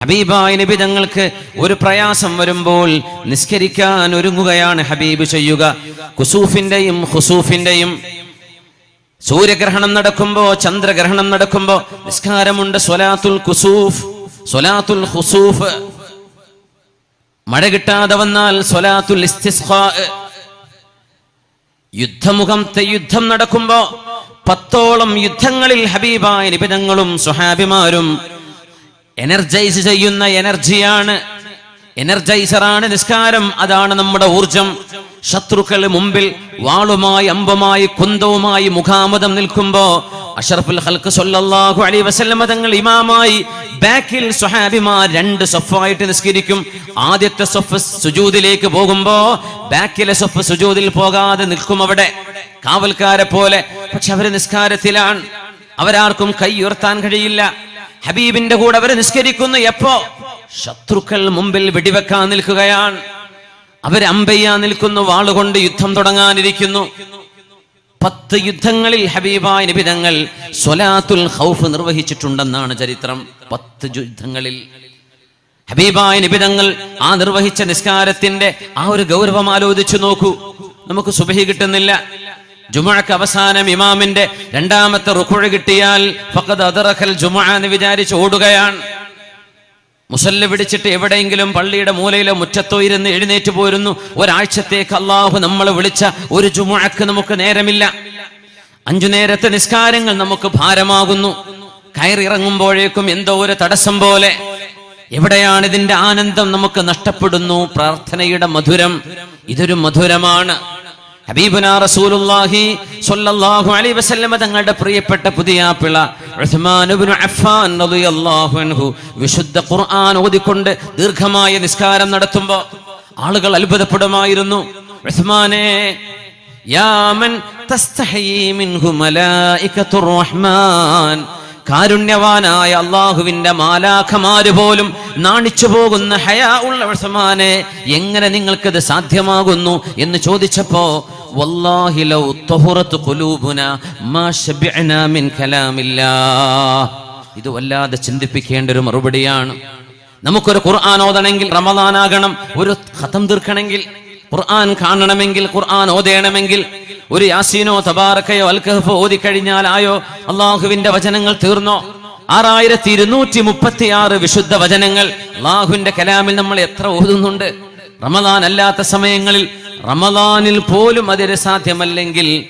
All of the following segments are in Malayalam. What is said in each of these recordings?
ഹബീബായ നബി തങ്ങൾക്ക് ഒരു പ്രയാസം വരുമ്പോൾ നിസ്കരിക്കാൻ ഒരുങ്ങുകയാണ് ഹബീബ് ചെയ്യുക. കുസൂഫിന്റെയും ഹുസൂഫിന്റെയും സൂര്യഗ്രഹണം നടക്കുമ്പോ ചന്ദ്രഗ്രഹണം നടക്കുമ്പോ നിസ്കാരമുണ്ട്. സ്വലാത്തുൽ കുസൂഫ് സ്വലാത്തുൽ ഹുസൂഫ് മഴ കിട്ടാതെ വന്നാൽ സ്വലാത്തുൽ യുദ്ധമുഖത്തെ യുദ്ധം നടക്കുമ്പോ പത്തോളം യുദ്ധങ്ങളിൽ ഹബീബായ നിബിതങ്ങളും സുഹാബിമാരും എനർജൈസ് ചെയ്യുന്ന എനർജിയാണ്. എനർജൈസറാണ് നിസ്കാരം. അതാണ് നമ്മുടെ ഊർജം. ശത്രുക്കൾ മുമ്പിൽ വാളുമായി അമ്പുമായി കുന്തവുമായി മുഖാമുദം നിൽക്കുമ്പോ അഷറഫുൽ ഹൽക്ക് സൊല്ലാഹു അലൈഹി വസല്ലമ തങ്ങൾ ഇമാമായി ബാക്കിൽ സ്വഹാബിമാർ രണ്ട് സഫായിട്ട് നിസ്കരിക്കും. ആദ്യത്തെ സഫ് സുജൂദിലേക്ക് പോകുമ്പോ ബാക്കിലെ സഫ് സുജൂദിൽ പോകാതെ നിൽക്കും അവിടെ. കാവൽക്കാരെ പോലെ. പക്ഷെ അവർ നിസ്കാരത്തിലാണ്. അവരാർക്കും കൈ ഉയർത്താൻ കഴിയില്ല. ഹബീബിന്റെ കൂടെ അവർ നിസ്കരിക്കുന്നു. എപ്പോ? ശത്രുക്കൾ മുമ്പിൽ വെടിവെക്കാൻ നിൽക്കുകയാണ്. അവർ അമ്പയ്യാ നിൽക്കുന്നു. വാളുകൊണ്ട് യുദ്ധം തുടങ്ങാനിരിക്കുന്നു. പത്ത് യുദ്ധങ്ങളിൽ ഹബീബായ നിബിതങ്ങൾ സ്വലാത്തുൽ ഹൗഫ് നിർവഹിച്ചിട്ടുണ്ടെന്നാണ് ചരിത്രം. പത്ത് യുദ്ധങ്ങളിൽ. ഹബീബായ നിബിതങ്ങൾ ആ നിർവഹിച്ച നിസ്കാരത്തിന്റെ ആ ഒരു ഗൗരവം ആലോചിച്ചു നോക്കൂ. നമുക്ക് സുബഹി കിട്ടുന്നില്ല. ജുമഴക്ക് അവസാനം ഇമാമിന്റെ രണ്ടാമത്തെ റുക്കുഴ കിട്ടിയാൽ ഫഖദ് അദറഖൽ ജുമഅ എന്ന് വിചാരിച്ച് ഓടുകയാണ്. മുസല്ല പിടിച്ചിട്ട് എവിടെയെങ്കിലും പള്ളിയുടെ മൂലയിലോ മുറ്റത്തോ ഇരുന്ന് എഴുന്നേറ്റ് പോരുന്നു. ഒരാഴ്ചത്തേക്ക് അള്ളാഹു നമ്മൾ വിളിച്ച ഒരു ജുമുഴക്ക് നമുക്ക് നേരമില്ല. അഞ്ചു നേരത്തെ നിസ്കാരങ്ങൾ നമുക്ക് ഭാരമാകുന്നു. കയറിറങ്ങുമ്പോഴേക്കും എന്തോ ഒരു തടസ്സം പോലെ. എവിടെയാണ് ഇതിന്റെ ആനന്ദം നമുക്ക് നഷ്ടപ്പെടുന്നു. പ്രാർത്ഥനയുടെ മധുരം ഇതൊരു മധുരമാണ്. ഹബീബുന റസൂലുള്ളാഹി സ്വല്ലല്ലാഹു അലൈഹി വസല്ലമ തങ്ങളുടെ പ്രിയപ്പെട്ട പുതിയ പിള ഉസ്മാൻ ഇബ്നു അഫ്ഫാൻ റളിയല്ലാഹു അൻഹു വിശുദ്ധ ഖുർആൻ ഓതിക്കൊണ്ട് ദീർഘമായ നിസ്കാരം നടത്തുമ്പോൾ ആളുകൾ അത്ഭുതപ്പെടുമായിരുന്നു. ഉസ്മാനെ യാ മൻ തസ്തഹയി മിൻഹു മലായികത്തുർ റഹ്മാൻ. കാരുണ്യവാനായ അള്ളാഹുവിന്റെ മാലാഖമാര് പോലും നാണിച്ചു പോകുന്ന ഹയാ ഉള്ള ഉസ്മാനെ എങ്ങനെ നിങ്ങൾക്കത് സാധ്യമാകുന്നു എന്ന് ചോദിച്ചപ്പോ വല്ലാഹി ലൗ قلوبنا ما മാ من മിൻ കലാമില്ലാ ഇത് വല്ലാതെ ചിന്തിപ്പിക്കേണ്ട ഒരു മറുപടിയാണ്. നമുക്കൊരു ഖുർആൻ ഓതണമെങ്കിൽ റമദാനാകണം ഒരു ഖതം തീർക്കണമെങ്കിൽ ഖുർആൻ കാണണമെങ്കിൽ ഖുർആൻ ഓതേണമെങ്കിൽ ഒരു യാസീനോ തബാറക്കയോ അൽഖഫോ ഓതി കഴിഞ്ഞാൽ ആയോ അള്ളാഹുവിന്റെ വചനങ്ങൾ തീർന്നോ? ആറായിരത്തി ഇരുന്നൂറ്റി മുപ്പത്തി ആറ് വിശുദ്ധ വചനങ്ങൾ അള്ളാഹുവിന്റെ കലാമിൽ നമ്മൾ എത്ര ഓതുന്നുണ്ട്? റമദാൻ അല്ലാത്ത സമയങ്ങളിൽ റമദാനിൽ പോലും അതിന് സാധ്യമല്ലെങ്കിൽ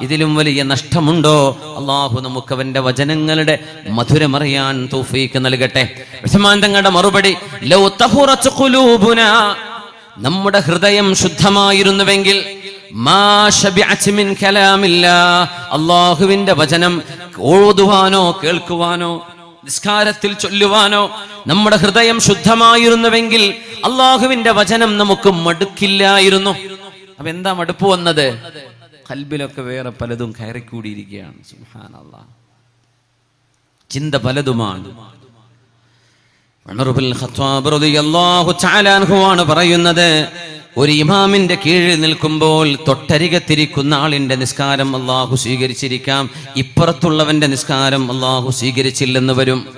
ഇതിലും വലിയ നഷ്ടമുണ്ടോ? അള്ളാഹു നമുക്ക് അവന്റെ വചനങ്ങളുടെ മധുരമറിയാൻ തൗഫീക്ക് നൽകട്ടെ. തങ്ങളുടെ മറുപടി നമ്മുടെ ഹൃദയം ശുദ്ധമായിരുന്നുവെങ്കിൽ അള്ളാഹുവിന്റെ വചനം ഓതുവാനോ കേൾക്കുവാനോ നിസ്കാരത്തിൽ ചൊല്ലുവാനോ നമ്മുടെ ഹൃദയം ശുദ്ധമായിരുന്നുവെങ്കിൽ അള്ളാഹുവിന്റെ വചനം നമുക്ക് മടുക്കില്ലായിരുന്നു. അപ്പൊ എന്താ മടുപ്പ് വന്നത്? കൽബിലൊക്കെ വേറെ പലതും കയറിക്കൂടിയിരിക്കുകയാണ്. സുബ്ഹാനല്ലാ. ചിന്ത പലതുമാണ്. ാണ് പറയുന്നത് ഒരു ഇമാമിന്റെ കീഴിൽ നിൽക്കുമ്പോൾ തൊട്ടരികത്തിരിക്കുന്ന ആളിന്റെ നിസ്കാരം അള്ളാഹു സ്വീകരിച്ചിരിക്കാം. ഇപ്പുറത്തുള്ളവന്റെ നിസ്കാരം അള്ളാഹു സ്വീകരിച്ചില്ലെന്ന് വരും.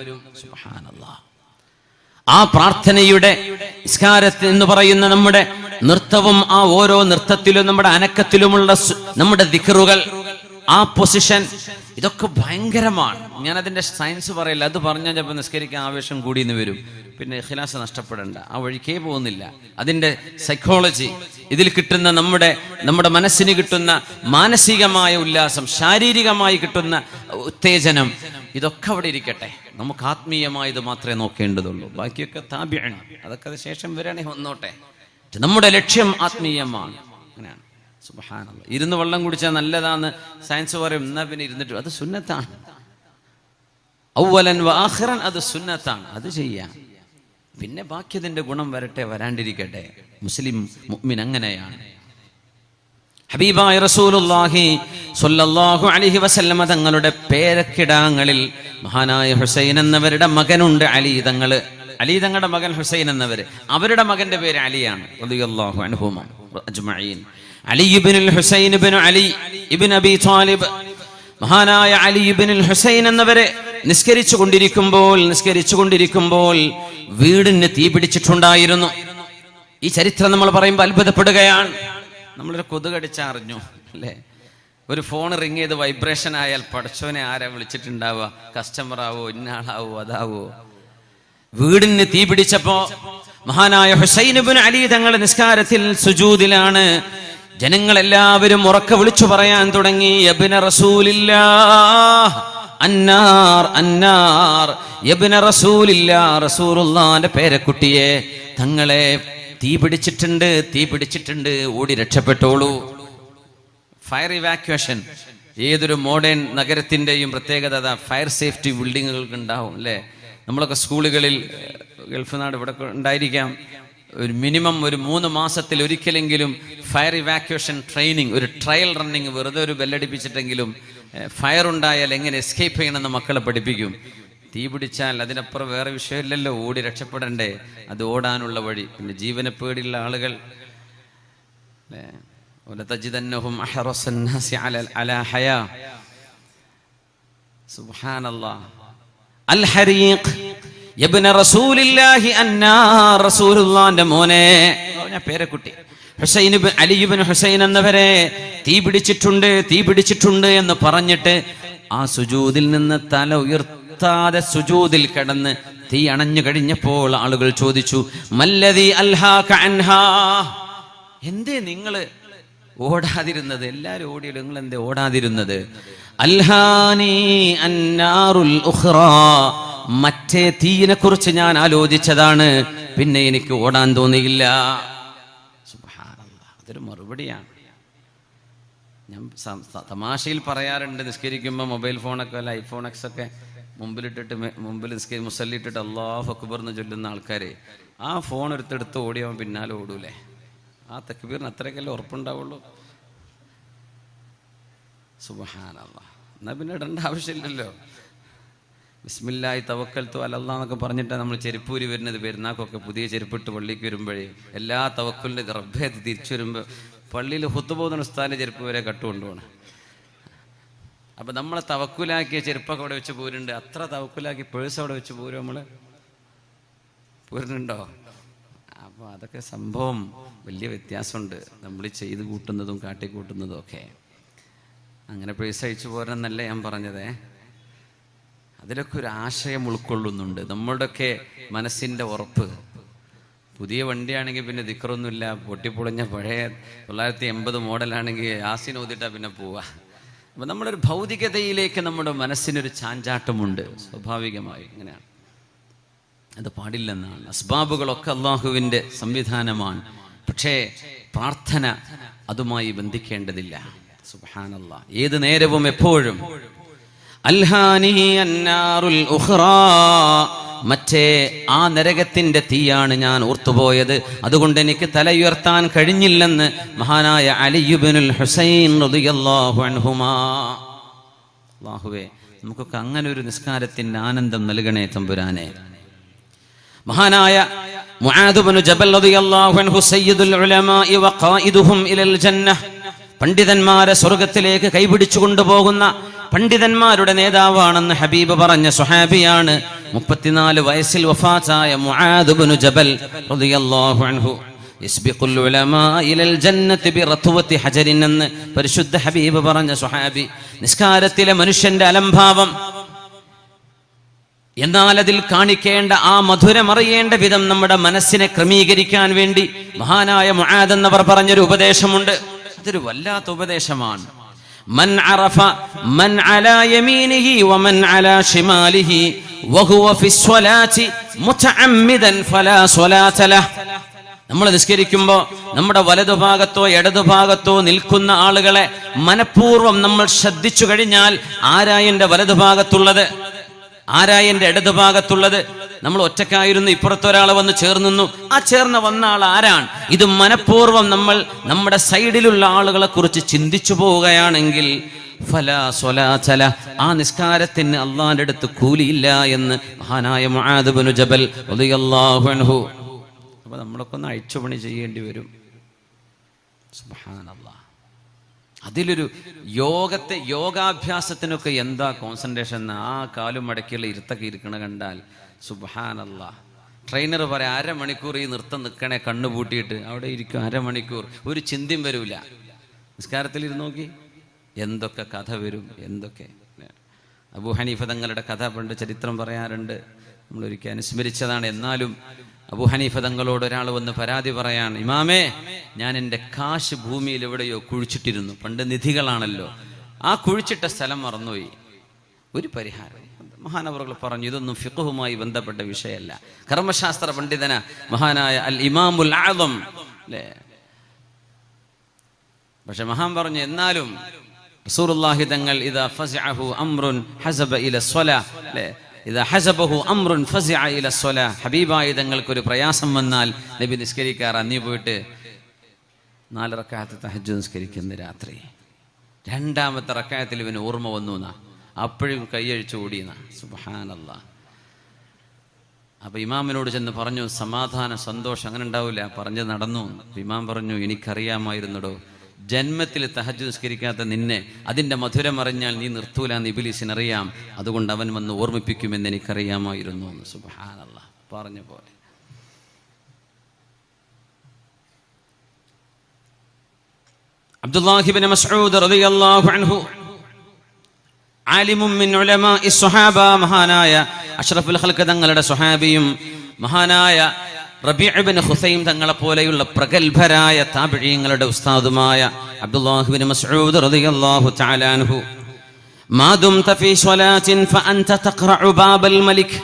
ആ പ്രാർത്ഥനയുടെ നിസ്കാരത്തിൽ എന്ന് പറയുന്ന നമ്മുടെ നൃത്തവും ആ ഓരോ നൃത്തത്തിലും നമ്മുടെ അനക്കത്തിലുമുള്ള നമ്മുടെ ദിക്കറുകൾ ആ പൊസിഷൻ ഇതൊക്കെ ഭയങ്കരമാണ്. ഞാൻ അതിന്റെ സയൻസ് പറയില്ല. അത് പറഞ്ഞാൽ ചിലപ്പോൾ നിസ്കരിക്കാൻ ആവേശം കൂടി എന്ന് വരും. പിന്നെ ഖിലാസ നഷ്ടപ്പെടേണ്ട. ആ വഴിക്കേ പോകുന്നില്ല. അതിന്റെ സൈക്കോളജി ഇതിൽ കിട്ടുന്ന നമ്മുടെ നമ്മുടെ മനസ്സിന് കിട്ടുന്ന മാനസികമായ ഉല്ലാസം ശാരീരികമായി കിട്ടുന്ന ഉത്തേജനം ഇതൊക്കെ അവിടെ ഇരിക്കട്ടെ. നമുക്ക് ആത്മീയമായത് മാത്രമേ നോക്കേണ്ടതുള്ളൂ. ബാക്കിയൊക്കെ താപ്യാണ്. അതൊക്കെ അത് ശേഷം വരണേ വന്നോട്ടെ. നമ്മുടെ ലക്ഷ്യം ആത്മീയമാണ്. അങ്ങനെയാണ്. സുബ്ഹാനല്ലാഹ് ഇരുന്ന് വെള്ളം കുടിച്ചാൽ നല്ലതാന്ന് സയൻസ് പറയും. എന്നാ പിന്നെ ഇരുന്നിട്ട് അത് സുന്നത്താണ്. ഔവലൻ വാഹറൻ അത് സുന്നത്താണ്. അത് ചെയ്യാം. പിന്നെ ബാക്കിയതിന്റെ ഗുണം വരട്ടെ വരാണ്ടിരിക്കട്ടെ. മുസ്ലിം മുഅ്മിൻ അങ്ങനെയാണ്. ഹബീബായ റസൂലുള്ളാഹി സ്വല്ലല്ലാഹു അലൈഹി വസല്ലമ തങ്ങളുടെ പേരക്കിടാങ്ങളിൽ മഹാനായ ഹുസൈൻ എന്നവരുടെ മകനുണ്ട് അലി. തങ്ങൾ അലി തങ്ങളുടെ മകൻ ഹുസൈൻ എന്നവര്. അവരുടെ മകന്റെ പേര് അലിയാണ് റളിയല്ലാഹു അൻഹുമ അജ്മഈൻ. അലി ഇബ്നുൽ ഹുസൈൻ ഇബ്നു അലി ഇബ്നു അബി ത്വാലിബ്. മഹാനായ അലി ഇബ്നുൽ ഹുസൈൻ എന്നവരെ നിസ്കരിച്ചു കൊണ്ടിരിക്കുമ്പോൾ നിസ്കരിച്ചു കൊണ്ടിരിക്കുമ്പോൾ വീടിന് തീ പിടിച്ചിട്ടുണ്ടായിരുന്നു. ഈ ചരിത്രം നമ്മൾ പറയുമ്പോൾ അത്ഭുതപ്പെടുകയാണ്. നമ്മളൊരു കൊതുകടിച്ചറിഞ്ഞു അല്ലേ? ഒരു ഫോൺ റിങ് ചെയ്ത് വൈബ്രേഷൻ ആയാൽ പടച്ചോനെ ആരാ വിളിച്ചിട്ടുണ്ടാവുക? കസ്റ്റമർ ആവോ ഇന്നാളാവോ അതാവോ? വീടിന് തീ പിടിച്ചപ്പോ മഹാനായ ഹുസൈനുബിൻ അലി തങ്ങളുടെ നിസ്കാരത്തിൽ സുജൂതിലാണ്. ജനങ്ങളെല്ലാവരും ഉറക്കെ വിളിച്ചു പറയാൻ തുടങ്ങി യബ്ന റസൂലില്ലാ അന്നാർ അന്നാർ. യബ്ന റസൂലില്ല റസൂലുള്ളാന്റെ പേരക്കുട്ടിയെ തങ്ങളെ തീ പിടിച്ചിട്ടുണ്ട് തീ പിടിച്ചിട്ടുണ്ട് ഓടി രക്ഷപ്പെട്ടോളൂ. ഫയർ ഇവാക്യുവേഷൻ ഏതൊരു മോഡേൺ നഗരത്തിന്റെയും പ്രത്യേകത അതാ ഫയർ സേഫ്റ്റി ബിൽഡിങ്ങുകൾക്ക് ഉണ്ടാവും അല്ലേ? നമ്മളൊക്കെ സ്കൂളുകളിൽ ഗൾഫ് നാട് ഇവിടെ ഉണ്ടായിരിക്കാം. ഒരു മിനിമം ഒരു മൂന്ന് മാസത്തിൽ ഒരിക്കലെങ്കിലും ഫയർ ഇവാക്യുവേഷൻ ട്രെയിനിങ് ഒരു ട്രയൽ റണ്ണിങ് വെറുതെ ഒരു ബെല്ലടിപ്പിച്ചിട്ടെങ്കിലും ഫയർ ഉണ്ടായാൽ എങ്ങനെ എസ്കേപ്പ് ചെയ്യണമെന്ന് മക്കളെ പഠിപ്പിക്കും. തീ പിടിച്ചാൽ അതിനപ്പുറം വേറെ വിഷയമില്ലല്ലോ ഓടി രക്ഷപ്പെടണ്ടേ അത് ഓടാനുള്ള വഴി. പിന്നെ ജീവനെ പേടിയുള്ള ആളുകൾ. മോനെ. പേരക്കുട്ടി. ഹുസൈൻ അലിയുബൻ ഹുസൈൻ എന്നവരെ തീ പിടിച്ചിട്ടുണ്ട് തീ പിടിച്ചിട്ടുണ്ട് എന്ന് പറഞ്ഞിട്ട് ആ സുജൂതിൽ നിന്ന് തല ഉയർത്താതെ സുജൂതിൽ കിടന്ന് തീ അണഞ്ഞു കഴിഞ്ഞപ്പോൾ ആളുകൾ ചോദിച്ചു മല്ലതി എന്തേ നിങ്ങൾ ഓടാതിരുന്നത്? എല്ലാരും ഓടിയ നിങ്ങൾ എന്തേ ഓടാതിരുന്നത് അന്നാറുൽ മറ്റേ തീയിനെ കുറിച്ച് ഞാൻ ആലോചിച്ചതാണ്. പിന്നെ എനിക്ക് ഓടാൻ തോന്നിയില്ല. അതൊരു മറുപടിയാണ്. ഞാൻ തമാശയിൽ പറയാറുണ്ട് നിസ്കരിക്കുമ്പോൾ മൊബൈൽ ഫോണൊക്കെ അല്ല ഐഫോൺ എക്സ് ഒക്കെ മുമ്പിലിട്ടിട്ട് മുമ്പിൽ നിസ്കരി മുസല്ലിട്ടിട്ട് അള്ളാഹു അക്ബർ എന്ന് ചൊല്ലുന്ന ആൾക്കാരെ ആ ഫോൺ എടുത്തെടുത്ത് ഓടിയാവും പിന്നാലെ ഓടൂലേ? ആ തക്ബീറിന് അത്രയൊക്കെയല്ലേ ഉറപ്പുണ്ടാവുള്ളൂ? സുബഹാനല്ല. എന്നാൽ പിന്നെ ഇടേണ്ട ആവശ്യമില്ലല്ലോ. ബിസ്മില്ലായി തവക്കൽത്തു അലല്ല എന്നൊക്കെ പറഞ്ഞിട്ടാണ് നമ്മൾ ചെരുപ്പൂരി വരുന്നത്. പെരുന്നാക്കൊക്കെ പുതിയ ചെരുപ്പിട്ട് പള്ളിക്ക് വരുമ്പോഴേ എല്ലാ തവക്കലിന്റെ റബ്ബേ തിരിച്ചു വരുമ്പോൾ പള്ളിയിൽ ഹുത്തുപോകുന്ന ഉസ്താദിന്റെ ചെരുപ്പ് വരെ കട്ടുകൊണ്ടുപോകണം അപ്പം നമ്മളെ തവക്കുലാക്കിയ ചെരുപ്പൊക്കെ അവിടെ വെച്ച് പോരുന്നുണ്ട്. അത്ര തവക്കുലാക്കി പേഴ്സ് അവിടെ വെച്ച് പോരും നമ്മൾ പോരുന്നുണ്ടോ? അപ്പോൾ അതൊക്കെ സംഭവം വലിയ വ്യത്യാസമുണ്ട്. നമ്മൾ ചെയ്ത് കൂട്ടുന്നതും കാട്ടിക്കൂട്ടുന്നതും ഒക്കെ. അങ്ങനെ പേഴ്സ് അയച്ചു പോരെന്നല്ല ഞാൻ പറഞ്ഞതേ? അതിലൊക്കെ ഒരു ആശയം ഉൾക്കൊള്ളുന്നുണ്ട്. നമ്മളുടെയൊക്കെ മനസ്സിന്റെ ഉറപ്പ്. പുതിയ വണ്ടിയാണെങ്കിൽ പിന്നെ ദിക്കറൊന്നുമില്ല. പൊട്ടിപ്പൊളിഞ്ഞ പഴയ തൊള്ളായിരത്തി എൺപത് മോഡലാണെങ്കിൽ ആസിൻ ഓതിട്ടാ പിന്നെ പോവുക. അപ്പം നമ്മളൊരു ഭൗതികതയിലേക്ക് നമ്മുടെ മനസ്സിനൊരു ചാഞ്ചാട്ടമുണ്ട്. സ്വാഭാവികമായി ഇങ്ങനെയാണ്. അത് പാടില്ലെന്നാണ്. അസ്ബാബുകളൊക്കെ അള്ളാഹുവിന്റെ സംവിധാനമാണ്. പക്ഷേ പ്രാർത്ഥന അതുമായി ബന്ധിക്കേണ്ടതില്ല. സുബാനല്ല ഏത് നേരവും എപ്പോഴും മറ്റേ ആ നരകത്തിന്റെ തീയാണ് ഞാൻ ഓർത്തുപോയത്. അതുകൊണ്ട് എനിക്ക് തലയുയർത്താൻ കഴിഞ്ഞില്ലെന്ന് മഹാനായ അലിയുബിനുൽ ഹുസൈൻ നമുക്കൊക്കെ അങ്ങനെ ഒരു നിസ്കാരത്തിന്റെ ആനന്ദം നൽകണേ തമ്പുരാനെ. മഹാനായ മുആദ് ഇബ്നു ജബൽ റളിയല്ലാഹു അൻഹു സയ്യിദുൽ ഉലമാഇ വഖായിദുഹും ഇലൽ ജന്നഹ്. പണ്ഡിതന്മാരെ സ്വർഗത്തിലേക്ക് കൈപിടിച്ചു കൊണ്ടുപോകുന്ന പണ്ഡിതന്മാരുടെ നേതാവാണെന്ന് ഹബീബ് പറഞ്ഞ സുഹാബിയാണ് മുപ്പത്തിനാല് വയസ്സിൽ മുആദ് ജബൽ റളിയല്ലാഹു അൻഹു. എന്ന് പരിശുദ്ധ ഹബീബ് പറഞ്ഞ സുഹാബി നിസ്കാരത്തിലെ മനുഷ്യന്റെ അലംഭാവം. എന്നാൽ അതിൽ കാണിക്കേണ്ട ആ മധുരമറിയേണ്ട വിധം നമ്മുടെ മനസ്സിനെ ക്രമീകരിക്കാൻ വേണ്ടി മഹാനായ മുആദ് എന്നവർ പറഞ്ഞൊരു ഉപദേശമുണ്ട്. അതൊരു വല്ലാത്ത ഉപദേശമാണ്. മൻ അറഫ മൻ യമീനിഹി മുതഅമ്മിദൻ ഫലാ നമ്മൾ നിസ്കരിക്കുമ്പോൾ നമ്മുടെ വലതുഭാഗത്തോ ഇടതുഭാഗത്തോ നിൽക്കുന്ന ആളുകളെ മനഃപൂർവം നമ്മൾ ശ്രദ്ധിച്ചു കഴിഞ്ഞാൽ ആരാ വലതുഭാഗത്തുള്ളത്? ആരാ എന്റെ ഇടതുഭാഗത്തുള്ളത്? നമ്മൾ ഒറ്റക്കായിരുന്നു ഇപ്പുറത്തൊരാൾ വന്ന് ചേർന്നു ആ ചേർന്ന് വന്ന ആൾ ആരാണ്? ഇത് മനഃപൂർവം നമ്മൾ നമ്മുടെ സൈഡിലുള്ള ആളുകളെ കുറിച്ച് ചിന്തിച്ചു പോവുകയാണെങ്കിൽ ഫല ആ നിസ്കാരത്തിന് അള്ളാന്റെ അടുത്ത് കൂലിയില്ല എന്ന് മഹാനായ മുആദ് ജബൽ അപ്പൊ നമ്മളൊക്കെ ഒന്ന് അഴിച്ചുപണി ചെയ്യേണ്ടി വരും. സുബ്ഹാനല്ലാഹ് അതിലൊരു യോഗത്തെ യോഗാഭ്യാസത്തിനൊക്കെ എന്താ കോൺസെൻട്രേഷൻ ആ കാലും മടക്കിയുള്ള ഇരുത്തൊക്കെ ഇരിക്കണ കണ്ടാൽ സുബാനല്ല ട്രെയിനർ പറയാം അരമണിക്കൂർ ഈ നൃത്തം നിൽക്കണേ കണ്ണു പൂട്ടിയിട്ട്. അവിടെ ഇരിക്കും അരമണിക്കൂർ. ഒരു ചിന്തയും വരൂല. നിസ്കാരത്തിൽ ഇരുന്ന് നോക്കി. എന്തൊക്കെ കഥ വരും എന്തൊക്കെ? അബു ഹനീഫ തങ്ങളുടെ കഥ പണ്ട് ചരിത്രം പറയാറുണ്ട്. നമ്മളൊരിക്കൽ അനുസ്മരിച്ചതാണ്. എന്നാലും അബു ഹനീഫ തങ്ങളോട് ഒരാൾ വന്ന് പരാതി പറയാണ് ഇമാമേ ഞാൻ എന്റെ കാശ് ഭൂമിയിൽ എവിടെയോ കുഴിച്ചിട്ടിരുന്നു. പണ്ട് നിധികളാണല്ലോ. ആ കുഴിച്ചിട്ട സ്ഥലം മറന്നുപോയി. ഒരു പരിഹാരം. മഹാനവറുകൾ പറഞ്ഞു ഇതൊന്നും ഫിഖുമായി ബന്ധപ്പെട്ട വിഷയമല്ല. കർമ്മശാസ്ത്ര പണ്ഡിതന മഹാനായ അൽ ഇമാമുൽ ആദം അല്ലേ പക്ഷെ മഹാൻ പറഞ്ഞു എന്നാലും തങ്ങൾ ഇദാ ഫസഅഹു അംറുൻ ഹസബ ഇല സ്വലാ അല്ലേ ഇദാ ഹസബഹു അമ്രുൻ ഫസഅ ഇല സ്വലാ. ഹബീബായി തങ്ങൾക്ക് ഒരു പ്രയാസം വന്നാൽ നബി നിസ്കരിക്കാർ അന്നി പോയിട്ട് നാല് റക്കായത്ത് തഹജ്ജു നിസ്കരിക്കുന്ന രാത്രി. രണ്ടാമത്തെ റക്കായത്തിൽ ഇവന് ഓർമ്മ വന്നു എന്നാ. അപ്പോഴും കൈയഴിച്ചു ഓടിയെന്ന സുബാനല്ല അപ്പൊ ഇമാമിനോട് ചെന്ന് പറഞ്ഞു സമാധാന സന്തോഷം അങ്ങനെ ഉണ്ടാവില്ല പറഞ്ഞ് നടന്നു. ഇമാം പറഞ്ഞു എനിക്കറിയാമായിരുന്നടോ. ജന്മത്തിൽ തഹജ് നിസ്കരിക്കാത്ത നിന്നെ അതിന്റെ മധുരം അറിഞ്ഞാൽ നീ നിർത്തൂല എന്ന് ഇബിലീസിനറിയാം. അതുകൊണ്ട് അവൻ വന്ന് ഓർമ്മിപ്പിക്കുമെന്ന് എനിക്കറിയാമായിരുന്നു എന്ന് സുബാനല്ല പറഞ്ഞ പോലെ. അബ്ദുല്ലാഹിബിൻ റളിയല്ലാഹു അൻഹു ആലിമും മിൻ ഉലമാഇ സ്വഹാബ മഹാനായ അഷ്റഫുൽ ഖൽഖ് തങ്ങളുടെ സ്വഹാബിയും മഹാനായ റബീഅബിൻ ഹുസൈം തങ്ങളെ പോലെയുള്ള പ്രഗത്ഭരായ താപിഴിയങ്ങളുടെ ഉസ്താദുമായ അബ്ദുല്ലാഹുബിൻ മസ്ഊദ് റളിയല്ലാഹു മാ ഫഅൻത തഖറഉ ബാബൽ മലിക്.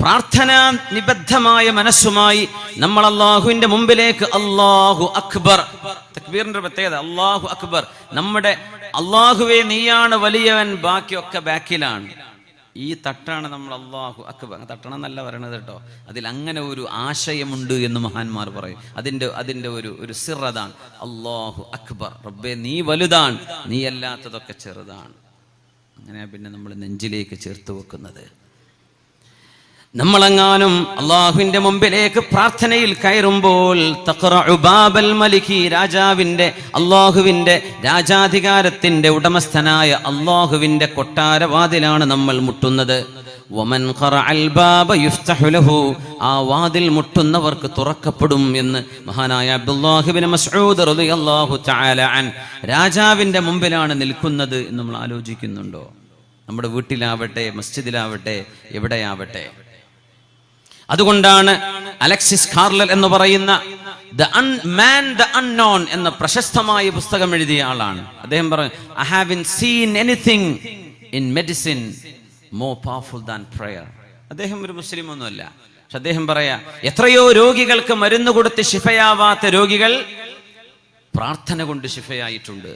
പ്രാർത്ഥനാ നിബദ്ധമായ മനസ്സുമായി നമ്മൾ അള്ളാഹുവിന്റെ മുമ്പിലേക്ക് അള്ളാഹു അക്ബർ. തക്ബീറിന്റെ പ്രത്യേകത അള്ളാഹു അക്ബർ. നമ്മുടെ അള്ളാഹുവെ നീയാണ് വലിയവൻ ബാക്കിയൊക്കെ ബാക്കിലാണ്. ഈ തട്ടാണ് നമ്മൾ അള്ളാഹു അക്ബർ. തട്ടണം എന്നല്ല പറയണത് കേട്ടോ. അതിൽ അങ്ങനെ ഒരു ആശയമുണ്ട് എന്ന് മഹാന്മാർ പറയും. അതിന്റെ അതിന്റെ ഒരു ഒരു സിറതാണ് അള്ളാഹു അക്ബർ. റബ്ബെ നീ വലുതാണ്. നീ അല്ലാത്തതൊക്കെ ചെറുതാണ്. അങ്ങനെ പിന്നെ നമ്മൾ നെഞ്ചിലേക്ക് ചേർത്ത് വെക്കുന്നത്. നമ്മളെങ്ങാനും അള്ളാഹുവിന്റെ മുമ്പിലേക്ക് പ്രാർത്ഥനയിൽ കയറുമ്പോൾ തഖറഉ ബാബൽ മലിക്കി രാജാവിന്റെ അള്ളാഹുവിന്റെ രാജാധികാരത്തിന്റെ ഉടമസ്ഥനായ അള്ളാഹുവിന്റെ കൊട്ടാരവാതിലാണ് നമ്മൾ മുട്ടുന്നത്. ലഹു ആ വാതിൽ മുട്ടുന്നവർക്ക് തുറക്കപ്പെടും എന്ന് മഹാനായ രാജാവിന്റെ മുമ്പിലാണ് നിൽക്കുന്നത് എന്ന് നമ്മൾ ആലോചിക്കുന്നുണ്ടോ? നമ്മുടെ വീട്ടിലാവട്ടെ മസ്ജിദിലാവട്ടെ എവിടെയാവട്ടെ? അതുകൊണ്ടാണ് അലക്സിസ് കാർലൽ എന്ന് പറയുന്ന the un man the unknown എന്ന പ്രശസ്തമായ പുസ്തകം എഴുതിയ ആളാണ്. അദ്ദേഹം പറഞ്ഞു I have in seen anything in medicine more powerful than prayer അദ്ദേഹം ഒരു മുസ്ലിം ഒന്നുമല്ല. പക്ഷെ അദ്ദേഹം പറയാ എത്രയോ രോഗികൾക്ക് മരുന്ന് കൊടുത്ത് ശിഫയാവാത്ത രോഗികൾ പ്രാർത്ഥന കൊണ്ട് ശിഫയായിട്ടുണ്ട്.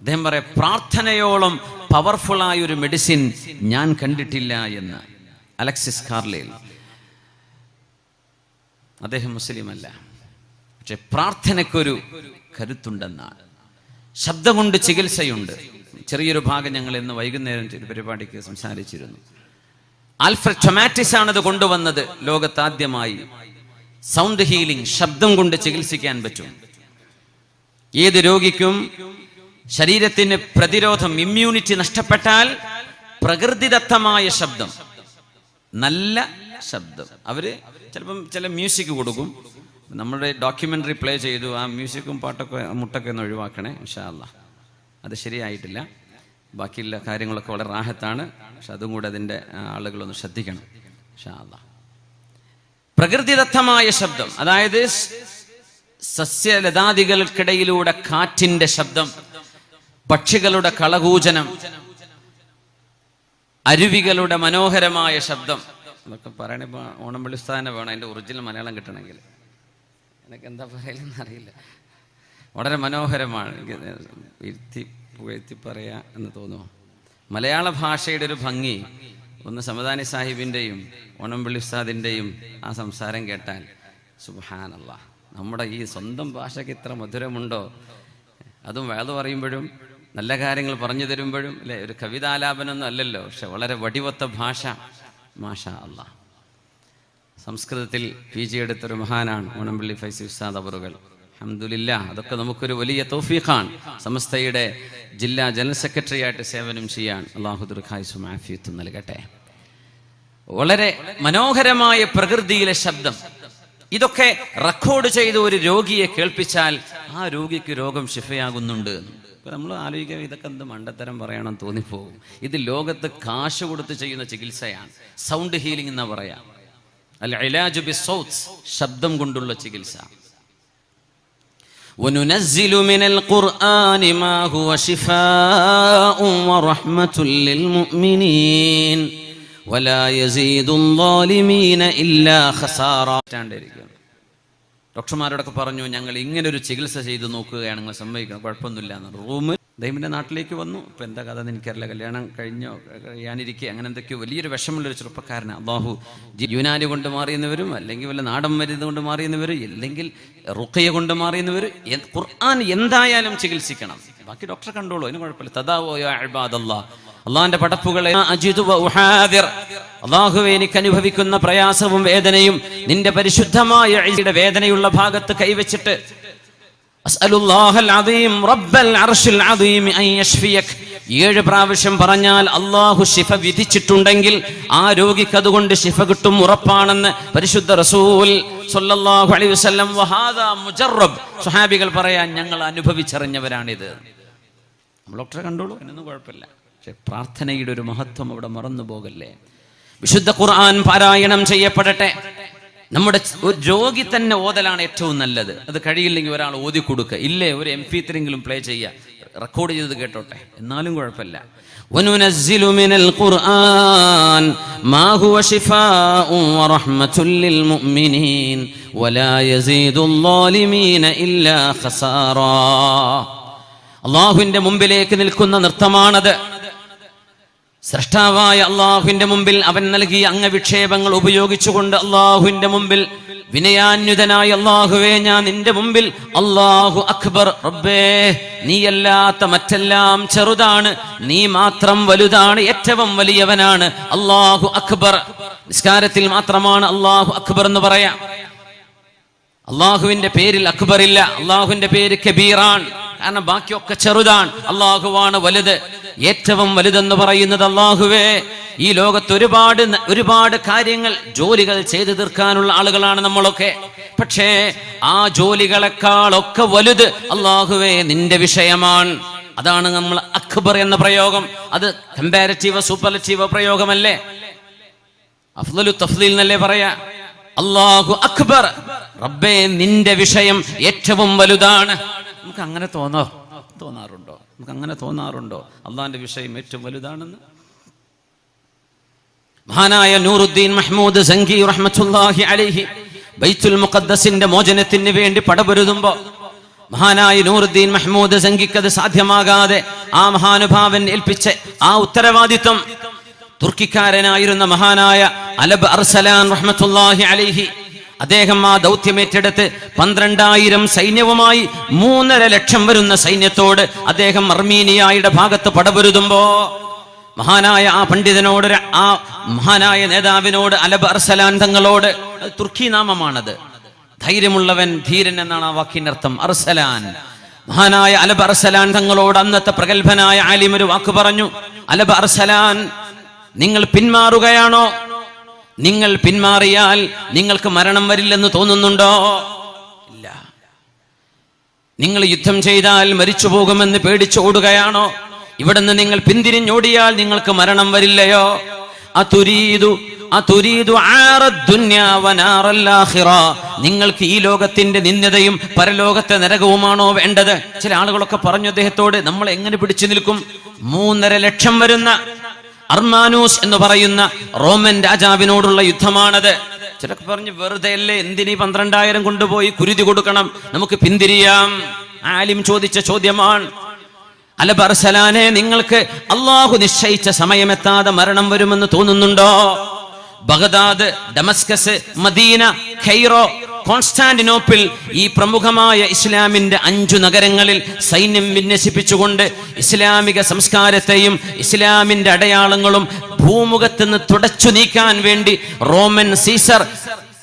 അദ്ദേഹം പറയാ പ്രാർത്ഥനയോളം പവർഫുള്ളായ ഒരു മെഡിസിൻ ഞാൻ കണ്ടിട്ടില്ല എന്ന്. അലക്സിസ് കാർലേൽ അദ്ദേഹം മുസ്ലിമല്ല. പക്ഷെ പ്രാർത്ഥനയ്ക്കൊരു കരുത്തുണ്ടെന്നാണ്. ശബ്ദം കൊണ്ട് ചികിത്സയുണ്ട്. ചെറിയൊരു ഭാഗം ഞങ്ങൾ ഇന്ന് വൈകുന്നേരം ഒരു പരിപാടിക്ക് സംസാരിച്ചിരുന്നു. ആൽഫ്രഡ് ടൊമാറ്റിസ് ആണ് ഇത് കൊണ്ടുവന്നത് ലോകത്താദ്യമായി. സൗണ്ട് ഹീലിംഗ് ശബ്ദം കൊണ്ട് ചികിത്സിക്കാൻ പറ്റും. ഏത് രോഗിക്കും ശരീരത്തിന് പ്രതിരോധം ഇമ്മ്യൂണിറ്റി നഷ്ടപ്പെട്ടാൽ പ്രകൃതിദത്തമായ ശബ്ദം. നല്ല ശബ്ദം. അവർ ചിലപ്പം ചില മ്യൂസിക് കൊടുക്കും. നമ്മുടെ ഡോക്യുമെന്ററി പ്ലേ ചെയ്തു ആ മ്യൂസിക്കും പാട്ടൊക്കെ മുട്ടൊക്കെ ഒന്ന് ഒഴിവാക്കണേ ഇൻഷാ അല്ലാ അത് ശരിയായിട്ടില്ല. ബാക്കിയുള്ള കാര്യങ്ങളൊക്കെ വളരെ റാഹത്താണ്. പക്ഷെ അതും കൂടെ അതിന്റെ ആളുകളൊന്ന് ശ്രദ്ധിക്കണം ഇൻഷാ അല്ലാ പ്രകൃതിദത്തമായ ശബ്ദം. അതായത് സസ്യലതാദികൾക്കിടയിലൂടെ കാറ്റിന്റെ ശബ്ദം പക്ഷികളുടെ കളകൂജനം അരുവികളുടെ മനോഹരമായ ശബ്ദം. അതൊക്കെ പറയണ ഓണം വിളിസ്ഥാനം വേണം. അതിന്റെ ഒറിജിനൽ മലയാളം കിട്ടണമെങ്കിൽ. എനിക്ക് എന്താ പറയലെന്ന് അറിയില്ല. വളരെ മനോഹരമാണ്. ഇരുത്തി പുകഴ്ത്തി പറയാ എന്ന് തോന്നുന്നു. മലയാള ഭാഷയുടെ ഒരു ഭംഗി ഒന്ന് സമദാനി സാഹിബിന്റെയും ഓണം വിളിസ്ഥാദിന്റെയും ആ സംസാരം കേട്ടാൽ സുബാനല്ല നമ്മുടെ ഈ സ്വന്തം ഭാഷയ്ക്ക് ഇത്ര മധുരമുണ്ടോ? അതും വേദ പറയുമ്പോഴും നല്ല കാര്യങ്ങൾ പറഞ്ഞു തരുമ്പോഴും അല്ലേ? ഒരു കവിതാലാപനമൊന്നും അല്ലല്ലോ. പക്ഷെ വളരെ വടിവത്ത ഭാഷ. മാഷ അല്ല സംസ്കൃതത്തിൽ പി ജി എടുത്തൊരു മഹാനാണ് ഓണംപള്ളി ഫൈസി ഉസ്താദ് അവറുകൾ അഹമ്മദില്ല അതൊക്കെ നമുക്കൊരു വലിയ തോഫീഖാണ്. സമസ്തയുടെ ജില്ലാ ജനറൽ സെക്രട്ടറി ആയിട്ട് സേവനം ചെയ്യാൻ അള്ളാഹു ആഫിയത്തും നൽകട്ടെ. വളരെ മനോഹരമായ പ്രകൃതിയിലെ ശബ്ദം. ഇതൊക്കെ റെക്കോർഡ് ചെയ്ത് ഒരു രോഗിയെ കേൾപ്പിച്ചാൽ ആ രോഗിക്ക് രോഗം ശിഫയാകുന്നുണ്ട് ഇപ്പൊ നമ്മൾ ആലോചിക്കുക ഇതൊക്കെ എന്ത് മണ്ടത്തരം പറയണം തോന്നിപ്പോകും ഇത് ലോകത്ത് കാശ് കൊടുത്ത് ചെയ്യുന്ന ചികിത്സയാണ് സൗണ്ട് ഹീലിംഗ് എന്നാ പറയാം അല്ല ഇലാജു ബി സൗത്ത്സ് ശബ്ദം കൊണ്ടുള്ള ചികിത്സ وننزل من القرآن ما هو شفاء ورحمة للمؤمنين ولا يزيد الظالمين إلا خسارا ഡോക്ടർമാരോടൊക്കെ പറഞ്ഞു ഞങ്ങൾ ഇങ്ങനെ ഒരു ചികിത്സ ചെയ്ത് നോക്കുകയാണെങ്കിൽ സമ്മതിക്കണം കുഴപ്പമൊന്നുമില്ല എന്ന് റൂമിൽ ദൈവന്റെ നാട്ടിലേക്ക് വന്നു. ഇപ്പം എന്താ കഥ എനിക്കറിയില്ല. കല്യാണം കഴിഞ്ഞോ കഴിയാനിരിക്കുക അങ്ങനെ എന്തൊക്കെയോ വലിയൊരു വിഷമുള്ളൊരു ചെറുപ്പക്കാരനാണ്. അള്ളാഹു ജീവനാലി കൊണ്ട് മാറിയെന്നവരും അല്ലെങ്കിൽ വല്ല നാടൻ മരുന്ന് കൊണ്ട് മാറിയെന്നവരും അല്ലെങ്കിൽ റുക്കയ കൊണ്ട് മാറിയെന്നവരും ഖുർആൻ എന്തായാലും ചികിത്സിക്കണം. ബാക്കി ഡോക്ടറെ കണ്ടോളൂ അതിന് കുഴപ്പമില്ല. തദാവോ യാ ഇബാദല്ലാ. അള്ളാഹിന്റെ പടപ്പുകളെ. അള്ളാഹുവേ എനിക്ക് അനുഭവിക്കുന്ന പ്രയാസവും വേദനയും നിന്റെ പരിശുദ്ധമായ അഴിയുടെ വേദനയുള്ള ഭാഗത്ത് കൈവച്ചിട്ട് ഏഴ് പ്രാവശ്യം പറഞ്ഞാൽ അള്ളാഹു ശിഫ വിധിച്ചിട്ടുണ്ടെങ്കിൽ ആ രോഗിക്ക് അതുകൊണ്ട് ശിഫ കിട്ടും ഉറപ്പാണെന്ന് പരിശുദ്ധ റസൂൽ സല്ലല്ലാഹു അലൈഹി വസല്ലം വഹാദാ മുജറബ് സ്വഹാബികൾ പറയാൻ ഞങ്ങൾ അനുഭവിച്ചറിഞ്ഞവരാണിത്. നമ്മൾ ഡോക്ടറെ കണ്ടോളൂ എന്നൊന്നും കുഴപ്പമില്ല. പക്ഷെ പ്രാർത്ഥനയുടെ ഒരു മഹത്വം അവിടെ മറന്നു പോകല്ലേ വിശുദ്ധ ഖുർആൻ പാരായണം ചെയ്യപ്പെടട്ടെ നമ്മുടെ ഒരു രോഗി തന്നെ ഓതലാണ് ഏറ്റവും നല്ലത് അത് കഴിയില്ലെങ്കിൽ ഒരാൾ ഓതി കൊടുക്കുക ഇല്ലേ ഒരു എം പി ത്രീങ്കിലും പ്ലേ ചെയ്യുക റെക്കോർഡ് ചെയ്ത് കേട്ടോട്ടെ എന്നാലും കുഴപ്പമില്ല وننزل من القرآن ما هو شفاء ورحمة للمؤمنين ولا يزيد الظالمين إلا خسارا അള്ളാഹുവിന്റെ മുമ്പിലേക്ക് നിൽക്കുന്ന നൃത്തമാണത് സൃഷ്ടാവായ അള്ളാഹുവിന്റെ മുമ്പിൽ അവൻ നൽകിയ അംഗവിക്ഷേപങ്ങൾ ഉപയോഗിച്ചുകൊണ്ട് അള്ളാഹുവിന്റെ മുമ്പിൽ വിനയാന്യുതനായ അള്ളാഹുവേ ഞാൻ നിന്റെ മുമ്പിൽ അള്ളാഹു അക്ബർ. റബ്ബേ നീയല്ലാത്ത മറ്റെല്ലാം ചെറുതാണ്. നീ മാത്രം വലുതാണ് ഏറ്റവും വലിയവനാണ്. അള്ളാഹു അക്ബർ. നിസ്കാരത്തിൽ മാത്രമാണ് അള്ളാഹു അക്ബർ എന്ന് പറയാം. അള്ളാഹുവിന്റെ പേരിൽ അക്ബർ ഇല്ല അള്ളാഹുവിന്റെ പേര് കബീറാൻ കാരണം ബാക്കിയൊക്കെ ചെറുതാണ്. അള്ളാഹുവാണ് വലുത്. ഏറ്റവും വലുതെന്ന് പറയുന്നത് അള്ളാഹുവേ ഈ ലോകത്ത് ഒരുപാട് ഒരുപാട് കാര്യങ്ങൾ ജോലികൾ ചെയ്തു തീർക്കാനുള്ള ആളുകളാണ് നമ്മളൊക്കെ. പക്ഷേ ആ ജോലികളെക്കാളൊക്കെ വലുത് അള്ളാഹുവേ നിന്റെ വിഷയമാണ്. അതാണ് നമ്മൾ അക്ബർ എന്ന പ്രയോഗം. അത് കമ്പാരറ്റീവ് സൂപ്പർലറ്റീവ് പ്രയോഗമല്ലേ? അഫ്ലു തഫ്ലീൽ എന്നല്ലേ പറയാ? അള്ളാഹു അക്ബർ. റബ്ബേ നിന്റെ വിഷയം ഏറ്റവും വലുതാണ്. നമുക്ക് അങ്ങനെ തോന്നോ തോന്നാറുണ്ടോ? നമുക്ക് അങ്ങനെ തോന്നാറുണ്ടോ? അള്ളാന്റെ വിഷയം ഏറ്റവും വലുതാണെന്ന്? മഹാനായ നൂറുദ്ദീൻ മഹ്മൂദ് അലൈഹി ബൈത്തുൽ മുഖദ്ദസിന്റെ മോചനത്തിന് വേണ്ടി പടപൊരുതുമ്പോ മഹാനായ നൂറുദ്ദീൻ മഹ്മൂദ് സംഗിക്ക് അത് സാധ്യമാകാതെ ആ മഹാനുഭാവൻ ഏൽപ്പിച്ച ആ ഉത്തരവാദിത്വം തുർക്കിക്കാരനായിരുന്ന മഹാനായ അലബ് അർസലാൻ റഹ്മത്തുള്ളാഹി അലൈഹി അദ്ദേഹം ആ ദൗത്യമേറ്റെടുത്ത് പന്ത്രണ്ടായിരം സൈന്യവുമായി മൂന്നര ലക്ഷം വരുന്ന സൈന്യത്തോട് അദ്ദേഹം അർമീനിയായുടെ ഭാഗത്ത് പടപൊരുതുമ്പോ മഹാനായ ആ പണ്ഡിതനോട് ആ മഹാനായ നേതാവിനോട് അലബ് അർസലാൻ തങ്ങളോട് തുർക്കി നാമമാണത്. ധൈര്യമുള്ളവൻ ധീരൻ എന്നാണ് ആ വാക്കിനർത്ഥം അർസലാൻ. മഹാനായ അലബ് അർസലാൻ തങ്ങളോട് അന്നത്തെ പ്രഗത്ഭനായ ആലിം ഒരു വാക്ക് പറഞ്ഞു. അലബ് അർസലാൻ നിങ്ങൾ പിന്മാറുകയാണോ? നിങ്ങൾ പിന്മാറിയാൽ നിങ്ങൾക്ക് മരണം വരില്ലെന്ന് തോന്നുന്നുണ്ടോ? ഇല്ല. നിങ്ങൾ യുദ്ധം ചെയ്താൽ മരിച്ചു പോകുമെന്ന് പേടിച്ചോടുകയാണോ ഇവിടുന്ന് നിങ്ങൾ പിന്തിരിഞ്ഞോടിയാൽ നിങ്ങൾക്ക് മരണം വരില്ലയോ. നിങ്ങൾക്ക് ഈ ലോകത്തിന്റെ നിന്ദതയും പരലോകത്തെ നരകവുമാണോ വേണ്ടത്? ചില ആളുകളൊക്കെ പറഞ്ഞു അദ്ദേഹത്തോട് നമ്മൾ എങ്ങനെ പിടിച്ചു നിൽക്കും? മൂന്നര ലക്ഷം വരുന്ന അർമാനൂസ് എന്ന് പറയുന്ന റോമൻ രാജാവിനോടുള്ള യുദ്ധമാണത്. ചിലക്ക് പറഞ്ഞു വെറുതെ അല്ലേ എന്തിനീ പന്ത്രണ്ടായിരം കൊണ്ടുപോയി കുരുതി കൊടുക്കണം? നമുക്ക് പിന്തിരിയാം. ആലിം ചോദിച്ച ചോദ്യമാണ് അല ബർസലാനെ നിങ്ങൾക്ക് അള്ളാഹു നിശ്ചയിച്ച സമയമെത്താതെ മരണം വരുമെന്ന് തോന്നുന്നുണ്ടോ? Baghdad Damascus Medina Cairo Constantinople ഈ പ്രമുഖമായ ഇസ്ലാമിന്റെ അഞ്ചു നഗരങ്ങളിൽ സൈന്യം വിന്യസിപ്പിച്ചുകൊണ്ട് ഇസ്ലാമിക സംസ്കാരത്തെയും ഇസ്ലാമിന്റെ അടയാളങ്ങളും ഭൂമുഖത്ത് നിന്ന് തുടച്ചു നീക്കാൻ വേണ്ടി റോമൻ സീസർ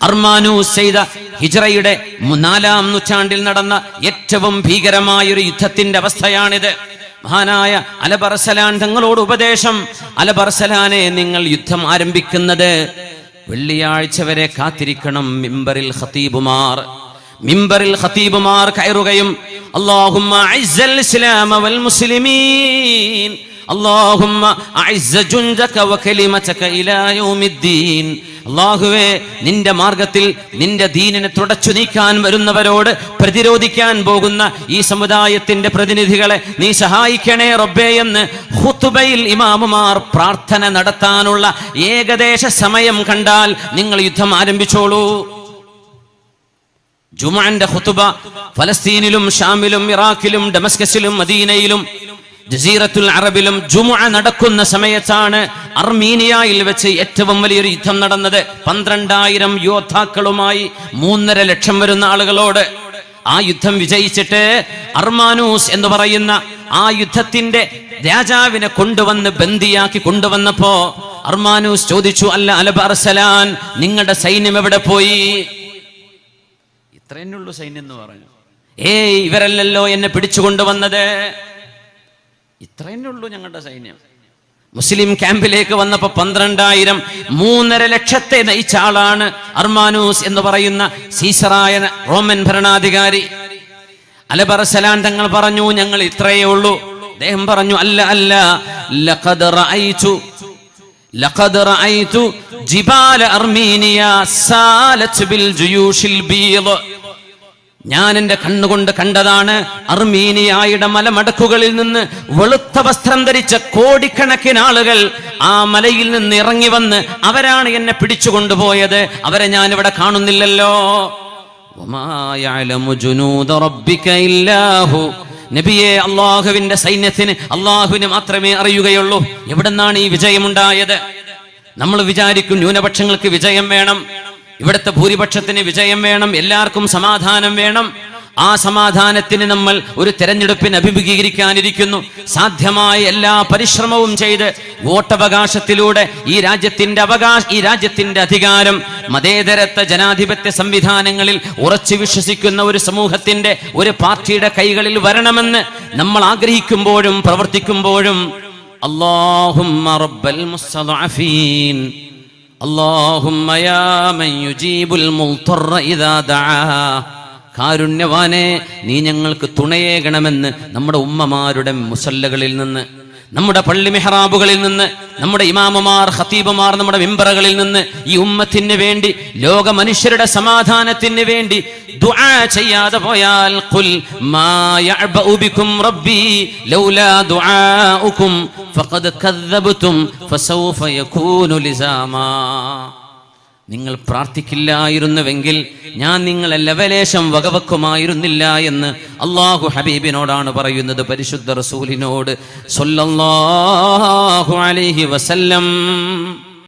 അർമാനൂസ് ചെയ്ത ഹിജ്റയുടെ നാലാം നൂറ്റാണ്ടിൽ നടന്ന ഏറ്റവും ഭീകരമായ ഒരു യുദ്ധത്തിന്റെ അവസ്ഥയാണിത്. മഹാനായ അലബർസലാൻ തങ്ങളോട് ഉപദേശം അലബർസലാനെ നിങ്ങൾ യുദ്ധം ആരംഭിക്കുന്നത്? വെള്ളിയാഴ്ച വരെ കാത്തിരിക്കണം മിമ്പറിൽ ഖതീബുമാർ. മിമ്പറിൽ ഖതീബുമാർ കയറുകയും അല്ലാഹുമ്മ ഇസ്ലാം വൽ മുസ്ലിമീൻ. അല്ലാഹുമ്മ جندك ജുൻദക വകലിമതക ഇലാ യൗമിദ്ദീൻ. അല്ലാഹുവേ നിന്റെ മാർഗത്തിൽ നിന്റെ ദീനിനെ തുടച്ചു നീക്കാൻ വരുന്നവരോട് പ്രതിരോധിക്കാൻ പോകുന്ന ഈ സമുദായത്തിന്റെ പ്രതിനിധികളെ നീ സഹായിക്കണേ റബ്ബേ എന്ന് ഹുത്തുബയിൽ ഇമാമുമാർ പ്രാർത്ഥന നടത്താനുള്ള ഏകദേശ സമയം കണ്ടാൽ നിങ്ങൾ യുദ്ധം ആരംഭിച്ചോളൂ. ജുമാന്റെ ഹുത്തുബ ഫലസ്തീനിലും ഷാമിലും ഇറാഖിലും ഡമസ്കസിലും മദീനയിലും ജസീറത്തുൽ അറബിലും ജുമുഅ നടക്കുന്ന സമയത്താണ് അർമീനിയയിൽ വെച്ച് ഏറ്റവും വലിയൊരു യുദ്ധം നടന്നത്. പന്ത്രണ്ടായിരം യോദ്ധാക്കളുമായി മൂന്നര ലക്ഷം വരുന്ന ആളുകളോട് ആ യുദ്ധം വിജയിച്ചിട്ട് അർമാനൂസ് എന്ന് പറയുന്ന ആ യുദ്ധത്തിന്റെ രാജാവിനെ കൊണ്ടുവന്ന് ബന്ദിയാക്കി കൊണ്ടുവന്നപ്പോ അർമാനൂസ് ചോദിച്ചു അല്ല അലബ അർസലാൻ നിങ്ങളുടെ സൈന്യം എവിടെ പോയി? ഇത്രയെന്നുള്ളൂ സൈന്യം എന്ന് പറഞ്ഞു. ഏയ് ഇവരല്ലല്ലോ എന്നെ പിടിച്ചുകൊണ്ടുവന്നത് ഉള്ളൂ ഞങ്ങളുടെ സൈന്യം. മുസ്ലിം ക്യാമ്പിലേക്ക് വന്നപ്പോ പന്ത്രണ്ടായിരം മൂന്നര ലക്ഷത്തെ നയിച്ച ആളാണ് അർമാനൂസ് എന്ന് പറയുന്ന സീസറായ റോമൻ ഭരണാധികാരി. അലബറസലാൻ തങ്ങൾ പറഞ്ഞു ഞങ്ങൾ ഇത്രയേ ഉള്ളൂ. അദ്ദേഹം പറഞ്ഞു അല്ല അല്ല ലഖദ് റഅയ്തു ലഖദ് റഅയ്തു ജിബാല അർമീനിയ സാലത്ത് ബിൽ ജുയൂഷിൽ ബീദ്. ഞാൻ എന്റെ കണ്ണുകൊണ്ട് കണ്ടതാണ് അർമീനിയായുടെ മലമടക്കുകളിൽ നിന്ന് വെളുത്ത വസ്ത്രം ധരിച്ച കോടിക്കണക്കിന് ആളുകൾ ആ മലയിൽ നിന്ന് ഇറങ്ങി വന്ന് അവരാണ് എന്നെ പിടിച്ചു കൊണ്ടുപോയത്. അവരെ ഞാൻ ഇവിടെ കാണുന്നില്ലല്ലോ നബിയെ അള്ളാഹുവിന്റെ സൈന്യത്തിന് അള്ളാഹുവിന് മാത്രമേ അറിയുകയുള്ളൂ. എവിടെന്നാണ് ഈ വിജയമുണ്ടായത്? നമ്മൾ വിചാരിക്കും ന്യൂനപക്ഷങ്ങൾക്ക് വിജയം വേണം. ഇവിടുത്തെ ഭൂരിപക്ഷത്തിന് വിജയം വേണം എല്ലാവർക്കും സമാധാനം വേണം. ആ സമാധാനത്തിന് നമ്മൾ ഒരു തെരഞ്ഞെടുപ്പിന് അഭിമുഖീകരിക്കാനിരിക്കുന്നു. സാധ്യമായ എല്ലാ പരിശ്രമവും ചെയ്ത് വോട്ടവകാശത്തിലൂടെ ഈ രാജ്യത്തിന്റെ അവകാശ ഈ രാജ്യത്തിന്റെ അധികാരം മതേതരത്വ ജനാധിപത്യ സംവിധാനങ്ങളിൽ ഉറച്ചു വിശ്വസിക്കുന്ന ഒരു സമൂഹത്തിന്റെ ഒരു പാർട്ടിയുടെ കൈകളിൽ വരണമെന്ന് നമ്മൾ ആഗ്രഹിക്കുമ്പോഴും പ്രവർത്തിക്കുമ്പോഴും അള്ളാഹു കാരുണ്യവാനെ നീ ഞങ്ങൾക്ക് തുണയേകണമെന്ന് നമ്മുടെ ഉമ്മമാരുടെ മുസല്ലകളിൽ നിന്ന് നമ്മുടെ പള്ളി മെഹ്റാബുകളിൽ നിന്ന് നമ്മുടെ ഇമാമമാർ ഖത്തീബുമാർ നമ്മുടെ മെമ്പറുകളിൽ നിന്ന് ഈ ഉമ്മത്തിന് വേണ്ടി ലോക മനുഷ്യരുടെ സമാധാനത്തിന് വേണ്ടി ദുആ ചെയ്യാതെ പോയാൽ ഖുൽ മാ ബികും റബ്ബി ലൗലാ ദുആഉകും ഫഖദ് കദ്ദബ്തും ഫസൗഫ യകൂനു ലിസാമാ. നിങ്ങൾ പ്രാർത്ഥിക്കില്ലായിരുന്നുവെങ്കിൽ ഞാൻ നിങ്ങളെ ലവലേശം വകവെക്കുമായിരുന്നില്ല എന്ന് അള്ളാഹു ഹബീബിനോടാണ് പറയുന്നത് പരിശുദ്ധ റസൂലിനോട്. സൊല്ലാഹു അലൈഹി വസല്ലം.